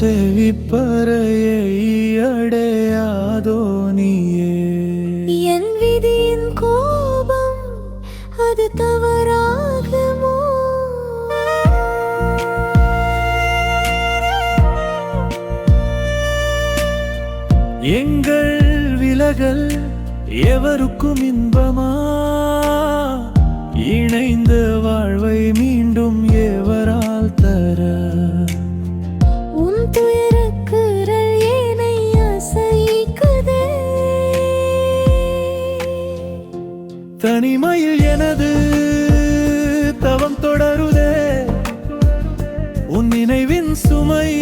செவிப்பறையை அடையாதோ நீயே. என் விதியின் கோபம் அது தவறாகுமோ? எங்கள் விலகல் எவருக்கும் இன்பமா? இணைந்த வாழ்வை மீண்டும் எவரால் தனிமையில் எனது தவம் தொடருதே. உன் நினைவின் சுமை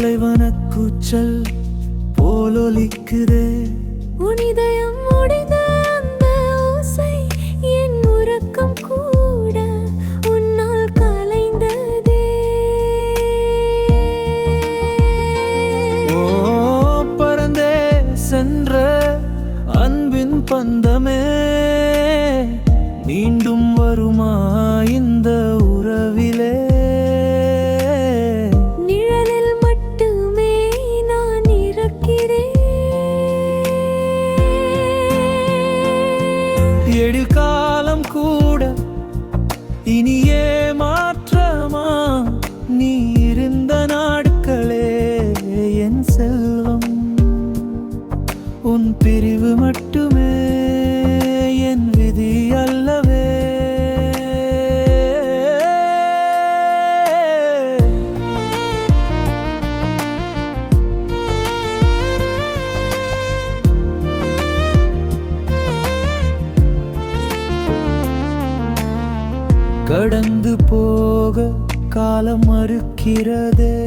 பாலைவன கூச்சல் போலொலிக்குதே. உன் இதயம் முடிந்த அந்த ஓசை என் உறக்கம் கூட உன்னால் கலைந்ததே. ஓ பறந்தே சென்ற அன்பின் பந்தமே மீண்டும் வருமா இந்த இருக்கிறேன் காலம் கூட இனியே மாற்றமா? நீ இருந்த நாட்களே என் செல்வம். உன் பிரிவு மட்டுமே என் விதி அல்ல. கடந்து போக காலம் மறுக்கிறதே.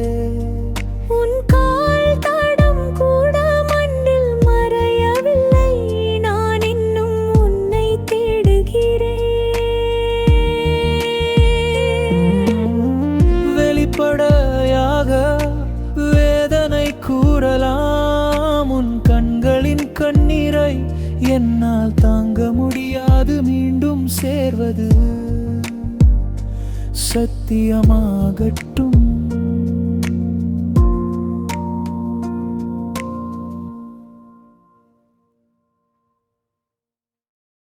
உன் கால் தடம் கூட மண்ணில் மறையவில்லை. நான் இன்னும் உன்னை தேடுகிறேன். வெளிப்படையாக வேதனை கூறலாம். உன் கண்களின் கண்ணீரை என்னால் தாங்க முடியாது. மீண்டும் சேர்வது സത്യമാകട്ടും.